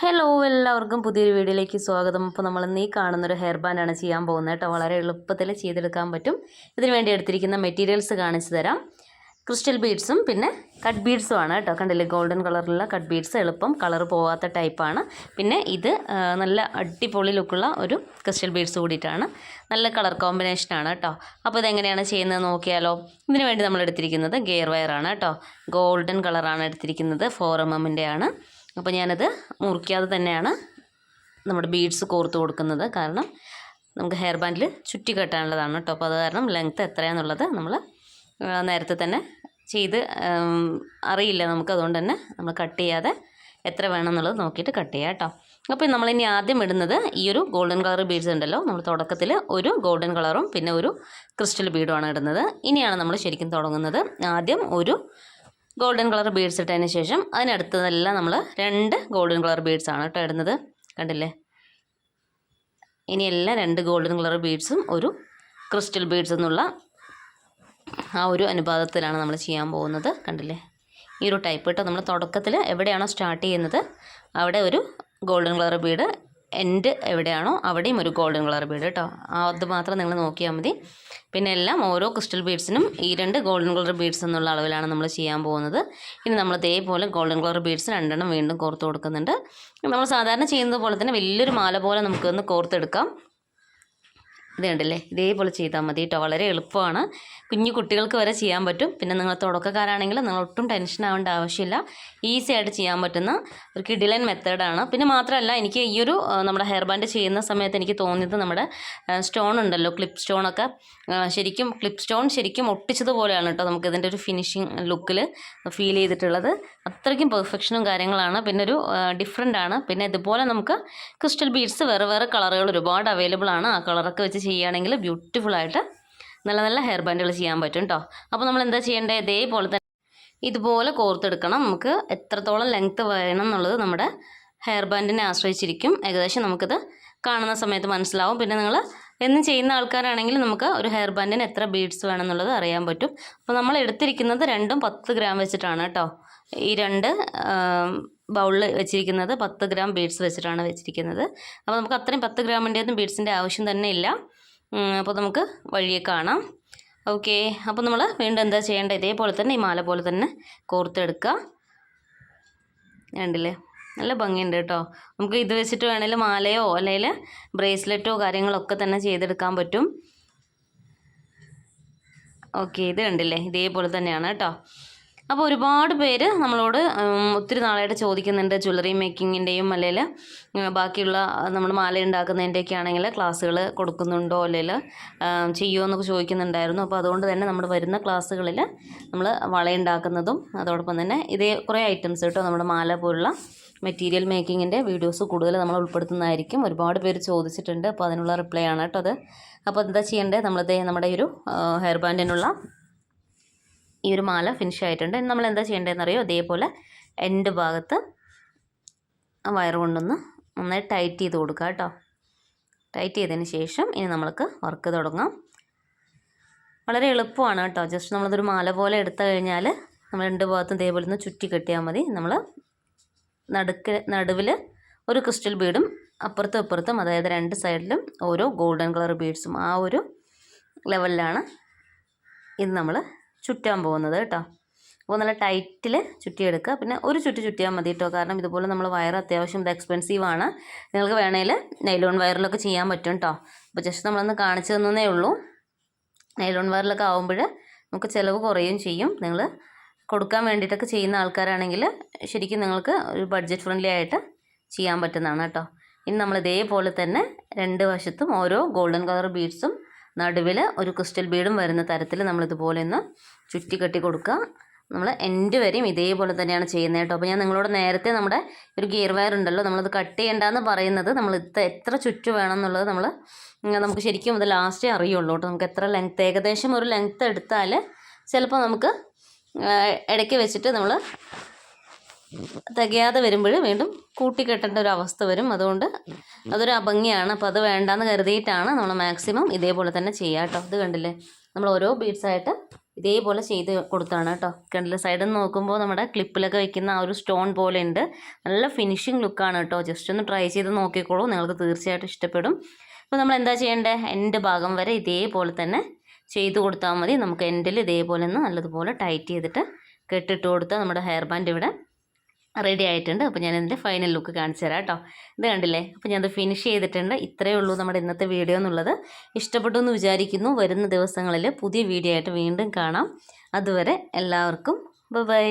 Hello എല്ലാവർക്കും പുതിയൊരു വീഡിയോയിലേക്ക് സ്വാഗതം. അപ്പോൾ നമ്മൾ ഈ കാണുന്നൊരു ഹെയർ ബാൻഡാണ് ചെയ്യാൻ പോകുന്നത് കേട്ടോ. വളരെ എളുപ്പത്തിൽ ചെയ്തെടുക്കാൻ പറ്റും. ഇതിന് വേണ്ടി എടുത്തിരിക്കുന്ന മെറ്റീരിയൽസ് കാണിച്ചു തരാം. ക്രിസ്റ്റൽ ബീഡ്സും പിന്നെ കട്ട് ബീഡ്സും ആണ് കേട്ടോ. കണ്ടില്ലേ? ഗോൾഡൻ കളറിലുള്ള കട്ട് ബീഡ്സ് എളുപ്പം കളർ പോവാത്ത ടൈപ്പാണ് പിന്നെ ഇത് നല്ല അടിപൊളി ലുക്കുള്ള ഒരു ക്രിസ്റ്റൽ ബീഡ്സ് കൂടിയിട്ടാണ്. നല്ല കളർ കോമ്പിനേഷനാണ് കേട്ടോ. അപ്പോൾ ഇതെങ്ങനെയാണ് ചെയ്യുന്നത് നോക്കിയാലോ. ഇതിന് വേണ്ടി നമ്മൾ എടുത്തിരിക്കുന്നത് ഗെയർ വയറാണ് കേട്ടോ. ഗോൾഡൻ കളറാണ് എടുത്തിരിക്കുന്നത്. ഫോർ എം എമ്മിന്റെ ആണ് അപ്പോൾ ഞാനത് മുറിക്കാതെ തന്നെയാണ് നമ്മുടെ ബീഡ്സ് കോർത്ത് കൊടുക്കുന്നത്. കാരണം നമുക്ക് ഹെയർ ബാൻഡിൽ ചുറ്റി കെട്ടാനുള്ളതാണ് കേട്ടോ. അപ്പോൾ അത് കാരണം ലെങ്ത്ത് എത്രയാണെന്നുള്ളത് നമ്മൾ നേരത്തെ തന്നെ ചെയ്ത് അറിയില്ല നമുക്ക്. അതുകൊണ്ട് തന്നെ നമ്മൾ കട്ട് ചെയ്യാതെ എത്ര വേണം എന്നുള്ളത് നോക്കിയിട്ട് കട്ട് ചെയ്യാം കേട്ടോ. അപ്പോൾ നമ്മളിനി ആദ്യം ഇടുന്നത് ഈ ഒരു ഗോൾഡൻ കളർ ബീഡ്സ് ഉണ്ടല്ലോ. നമ്മൾ തുടക്കത്തിൽ ഒരു ഗോൾഡൻ കളറും പിന്നെ ഒരു ക്രിസ്റ്റൽ ബീഡുമാണ് ഇടുന്നത്. ഇനിയാണ് നമ്മൾ ശരിക്കും തുടങ്ങുന്നത്. ആദ്യം ഒരു ഗോൾഡൻ കളർ ബീഡ്സ് ഇട്ടതിന് ശേഷം അതിനടുത്തതെല്ലാം നമ്മൾ രണ്ട് ഗോൾഡൻ കളർ ബീഡ്സ് ആണ് കേട്ടോ ഇടുന്നത്. കണ്ടില്ലേ? ഇനി എല്ലാം രണ്ട് ഗോൾഡൻ കളർ ബീഡ്സും ഒരു ക്രിസ്റ്റൽ ബീഡ്സ് എന്നുള്ള ആ ഒരു അനുപാതത്തിലാണ് നമ്മൾ ചെയ്യാൻ പോകുന്നത്. കണ്ടില്ലേ? ഈ ഒരു ടൈപ്പ് കേട്ടോ. നമ്മൾ തുടക്കത്തിൽ എവിടെയാണോ സ്റ്റാർട്ട് ചെയ്യുന്നത് അവിടെ ഒരു ഗോൾഡൻ കളർ ബീഡ് എൻഡ് എവിടെയാണോ അവിടെയും ഒരു ഗോൾഡൻ കളർ ബീഡ് കേട്ടോ അത് മാത്രം നിങ്ങൾ നോക്കിയാൽ മതി. പിന്നെ എല്ലാം ഓരോ ക്രിസ്റ്റൽ ബീഡ്സിനും ഈ രണ്ട് ഗോൾഡൻ കളർ ബീഡ്സ് എന്നുള്ള അളവിലാണ് നമ്മൾ ചെയ്യാൻ പോകുന്നത്. ഇനി നമ്മൾ ഇതേപോലെ ഗോൾഡൻ കളർ ബീഡ്സ് രണ്ടെണ്ണം വീണ്ടും കോർത്ത് കൊടുക്കുന്നുണ്ട്. നമ്മൾ സാധാരണ ചെയ്യുന്നത് പോലെ തന്നെ വലിയൊരു മാല പോലെ നമുക്കൊന്ന് കോർത്തെടുക്കാം. ഇത് കണ്ടില്ലേ ഇതേപോലെ ചെയ്താൽ മതി കേട്ടോ. വളരെ എളുപ്പമാണ്. കുഞ്ഞു കുട്ടികൾക്ക് വരെ ചെയ്യാൻ പറ്റും. പിന്നെ നിങ്ങൾ തുടക്കക്കാരാണെങ്കിൽ നിങ്ങൾ ഒട്ടും ടെൻഷൻ ആവേണ്ട ആവശ്യമില്ല. ഈസി ആയിട്ട് ചെയ്യാൻ പറ്റുന്ന ഒരു കിഡിലൻ മെത്തേഡാണ് പിന്നെ മാത്രമല്ല എനിക്ക് ഈ ഒരു നമ്മുടെ ഹെയർ ബാൻഡ് ചെയ്യുന്ന സമയത്ത് എനിക്ക് തോന്നിയത് നമ്മുടെ സ്റ്റോൺ ഉണ്ടല്ലോ ക്ലിപ്പ് സ്റ്റോണൊക്കെ ശരിക്കും ക്ലിപ്പ് സ്റ്റോൺ ശരിക്കും ഒട്ടിച്ചതുപോലെയാണ് കേട്ടോ നമുക്ക് ഇതിന്റെ ഒരു ഫിനിഷിങ് ലുക്കിൽ ഫീൽ ചെയ്തിട്ടുള്ളത്. അത്രയ്ക്കും പെർഫെക്ഷനും കാര്യങ്ങളാണ്. പിന്നെ ഒരു ഡിഫറെന്റ് ആണ്. പിന്നെ ഇതുപോലെ നമുക്ക് ക്രിസ്റ്റൽ ബീഡ്സ് വേറെ വേറെ കളറുകൾ ഒരുപാട് അവൈലബിൾ ആണ്. ആ കളറൊക്കെ വെച്ച് ചെയ്യുകയാണെങ്കിൽ ബ്യൂട്ടിഫുൾ ആയിട്ട് നല്ല നല്ല ഹെയർ ബാൻഡുകൾ ചെയ്യാൻ പറ്റും കേട്ടോ അപ്പോൾ നമ്മൾ എന്താ ചെയ്യേണ്ടത് ഇതേപോലെ തന്നെ ഇതുപോലെ കോർത്തെടുക്കണം നമുക്ക് എത്രത്തോളം ലെങ്ത്ത് വേണം എന്നുള്ളത് നമ്മുടെ ഹെയർ ബാൻഡിനെ ആശ്രയിച്ചിരിക്കും. ഏകദേശം നമുക്കിത് കാണുന്ന സമയത്ത് മനസ്സിലാവും. പിന്നെ നിങ്ങൾ എന്നും ചെയ്യുന്ന ആൾക്കാരാണെങ്കിൽ നമുക്ക് ഒരു ഹെയർ ബാൻഡിന് എത്ര ബീഡ്സ് വേണം എന്നുള്ളത് അറിയാൻ പറ്റും. അപ്പോൾ നമ്മൾ എടുത്തിരിക്കുന്നത് രണ്ടും പത്ത് ഗ്രാം വെച്ചിട്ടാണ് കേട്ടോ ഈ രണ്ട് ബൗളിൽ വെച്ചിരിക്കുന്നത് പത്ത് ഗ്രാം ബീഡ്സ് വെച്ചിട്ടാണ് വെച്ചിരിക്കുന്നത്. അപ്പോൾ നമുക്ക് അത്രയും പത്ത് ഗ്രാമിന്റെയൊന്നും ബീഡ്സിന്റെ ആവശ്യം തന്നെ ഇല്ല. അപ്പോൾ നമുക്ക് വഴിയെ കാണാം. ഓക്കെ അപ്പോൾ നമ്മൾ വീണ്ടും എന്താ ചെയ്യേണ്ടത്? ഇതേപോലെ തന്നെ ഈ മാല പോലെ തന്നെ കോർത്തെടുക്കുക. കണ്ടില്ലേ? നല്ല ഭംഗിയുണ്ട് കേട്ടോ. നമുക്ക് ഇത് വെച്ചിട്ട് വേണമെങ്കിൽ മാലയോ അല്ലെങ്കിൽ ബ്രേസ്ലെറ്റോ കാര്യങ്ങളൊക്കെ തന്നെ ചെയ്തെടുക്കാൻ പറ്റും. ഓക്കെ ഇത് കണ്ടില്ലേ? ഇതേപോലെ തന്നെയാണ് കേട്ടോ. അപ്പോൾ ഒരുപാട് പേര് നമ്മളോട് ഒത്തിരി നാളായിട്ട് ചോദിക്കുന്നുണ്ട് ജ്വല്ലറി മേക്കിങ്ങിന്റെയും അല്ലെങ്കിൽ ബാക്കിയുള്ള നമ്മൾ മാല ഉണ്ടാക്കുന്നതിന്റെയൊക്കെ ആണെങ്കിൽ ക്ലാസ്സുകൾ കൊടുക്കുന്നുണ്ടോ അല്ലെങ്കിൽ ചെയ്യുമോ എന്നൊക്കെ ചോദിക്കുന്നുണ്ടായിരുന്നു. അപ്പോൾ അതുകൊണ്ട് തന്നെ നമ്മൾ വരുന്ന ക്ലാസ്സുകളിൽ നമ്മൾ വളയുണ്ടാക്കുന്നതും അതോടൊപ്പം തന്നെ ഇതേ കുറേ ഐറ്റംസ് കേട്ടോ നമ്മുടെ മാല പോലുള്ള മെറ്റീരിയൽ മേക്കിങ്ങിന്റെ വീഡിയോസ് കൂടുതൽ നമ്മൾ ഉൾപ്പെടുത്തുന്നതായിരിക്കും. ഒരുപാട് പേര് ചോദിച്ചിട്ടുണ്ട്. അപ്പോൾ അതിനുള്ള റിപ്ലൈ ആണ് കേട്ടോ അത്. അപ്പോൾ എന്താ ചെയ്യേണ്ടത്? നമ്മളിത് നമ്മുടെ ഒരു ഹെയർ ബാൻഡിനുള്ള ഈ ഒരു മാല ഫിനിഷ് ആയിട്ടുണ്ട്. ഇനി നമ്മൾ എന്താ ചെയ്യേണ്ടതെന്ന് അറിയോ? ഇതേപോലെ എൻഡ് ഭാഗത്ത് വയർ കൊണ്ടൊന്ന് നന്നായി ടൈറ്റ് ചെയ്ത് കൊടുക്കുക കേട്ടോ. ടൈറ്റ് ചെയ്തതിന് ശേഷം ഇനി നമ്മൾക്ക് വർക്ക് തുടങ്ങാം. വളരെ എളുപ്പമാണ് കേട്ടോ. ജസ്റ്റ് നമ്മളതൊരു മാല പോലെ എടുത്തു കഴിഞ്ഞാൽ നമ്മൾ രണ്ട് ഭാഗത്തും ഇതേപോലെ ഒന്ന് ചുറ്റി കെട്ടിയാൽ മതി. നമ്മൾ നടുക്ക് നടുവിൽ ഒരു ക്രിസ്റ്റൽ ബീഡും അപ്പുറത്തും ഇപ്പുറത്തും അതായത് രണ്ട് സൈഡിലും ഓരോ ഗോൾഡൻ കളർ ബീഡ്സും ആ ഒരു ലെവലിലാണ് ഇത് നമ്മൾ ചുറ്റാൻ പോകുന്നത് കേട്ടോ. അപ്പോൾ നല്ല ടൈറ്റിൽ ചുറ്റിയെടുക്കുക. പിന്നെ ഒരു ചുറ്റി ചുറ്റിയാൽ മതി കേട്ടോ. കാരണം ഇതുപോലെ നമ്മൾ വയർ അത്യാവശ്യം ഇത് എക്സ്പെൻസീവ് ആണ്. നിങ്ങൾക്ക് വേണമെങ്കിൽ നൈലോൺ വയറിലൊക്കെ ചെയ്യാൻ പറ്റും കേട്ടോ. അപ്പോൾ ജസ്റ്റ് നമ്മളൊന്ന് കാണിച്ചു തന്നേ ഉള്ളൂ. നൈലോൺ വയറിലൊക്കെ ആകുമ്പോൾ നമുക്ക് ചിലവ് കുറയും ചെയ്യും. നിങ്ങൾ കൊടുക്കാൻ വേണ്ടിയിട്ടൊക്കെ ചെയ്യുന്ന ആൾക്കാരാണെങ്കിൽ ശരിക്കും നിങ്ങൾക്ക് ഒരു ബഡ്ജറ്റ് ഫ്രണ്ട്ലി ആയിട്ട് ചെയ്യാൻ പറ്റുന്നതാണ് കേട്ടോ. ഇനി നമ്മൾ ഇതേപോലെ തന്നെ രണ്ട് വശത്തും ഓരോ ഗോൾഡൻ കളർ ബീഡ്സും നടുവിൽ ഒരു ക്രിസ്റ്റൽ ബീഡും വരുന്ന തരത്തിൽ നമ്മൾ ഇതുപോലെ ഒന്ന് ചുറ്റി കെട്ടി കൊടുക്കുക. നമ്മൾ എൻഡ് വരെയും ഇതേപോലെ തന്നെയാണ് ചെയ്യുന്നത് കേട്ടോ. അപ്പോൾ ഞാൻ നിങ്ങളോട് നേരത്തെ നമ്മുടെ ഒരു ഗിയർ വയർ ഉണ്ടല്ലോ നമ്മളത് കട്ട് ചെയ്യേണ്ടെന്ന് പറയുന്നത് നമ്മൾ ഇത് എത്ര ചുറ്റു വേണം എന്നുള്ളത് നമ്മൾ നമുക്ക് ശരിക്കും അത് ലാസ്റ്റേ അറിയുള്ളൂ കേട്ടോ. നമുക്ക് എത്ര ലെങ്ത്ത് ഏകദേശം ഒരു ലെങ്ത്ത് എടുത്താൽ ചിലപ്പോൾ നമുക്ക് ഇടയ്ക്ക് വെച്ചിട്ട് നമ്മൾ തികയാതെ വരുമ്പോൾ വീണ്ടും കൂട്ടിക്കെട്ടേണ്ട ഒരു അവസ്ഥ വരും. അതുകൊണ്ട് അതൊരു അഭംഗിയാണ്. അപ്പോൾ അത് വേണ്ടാന്ന് കരുതിയിട്ടാണ് നമ്മൾ മാക്സിമം ഇതേപോലെ തന്നെ ചെയ്യുക കേട്ടോ ഇത് കണ്ടില്ലേ? നമ്മൾ ഓരോ ബീഡ്സായിട്ട് ഇതേപോലെ ചെയ്ത് കൊടുത്താണ് കേട്ടോ കണ്ടില്ലേ? സൈഡിൽ നിന്ന് നോക്കുമ്പോൾ നമ്മുടെ ക്ലിപ്പിലൊക്കെ വെക്കുന്ന ആ ഒരു സ്റ്റോൺ പോലെ ഉണ്ട്. നല്ല ഫിനിഷിങ് ലുക്കാണ് കേട്ടോ ജസ്റ്റ് ഒന്ന് ട്രൈ ചെയ്ത് നോക്കിക്കോളൂ. നിങ്ങൾക്ക് തീർച്ചയായിട്ടും ഇഷ്ടപ്പെടും. അപ്പോൾ നമ്മൾ എന്താ ചെയ്യേണ്ടത് എന്റെ ഭാഗം വരെ ഇതേപോലെ തന്നെ ചെയ്ത് കൊടുത്താൽ മതി. നമുക്ക് എൻഡിൽ ഇതേപോലെ ഒന്ന് നല്ലതുപോലെ ടൈറ്റ് ചെയ്തിട്ട് കെട്ടിട്ട് കൊടുത്താൽ നമ്മുടെ ഹെയർ ബാൻഡ് ഇവിടെ റെഡി ആയിട്ടുണ്ട്. അപ്പോൾ ഞാൻ ഇതിന്റെ ഫൈനൽ ലുക്ക് കാണിച്ചു തരാം കേട്ടോ. ഇത് കണ്ടില്ലേ? അപ്പോൾ ഞാനത് ഫിനിഷ് ചെയ്തിട്ടുണ്ട്. ഇത്രയേ ഉള്ളൂ നമ്മുടെ ഇന്നത്തെ വീഡിയോ എന്നുള്ളത്. ഇഷ്ടപ്പെട്ടു എന്ന് വിചാരിക്കുന്നു. വരുന്ന ദിവസങ്ങളിൽ പുതിയ വീഡിയോ ആയിട്ട് വീണ്ടും കാണാം. അതുവരെ എല്ലാവർക്കും ബൈ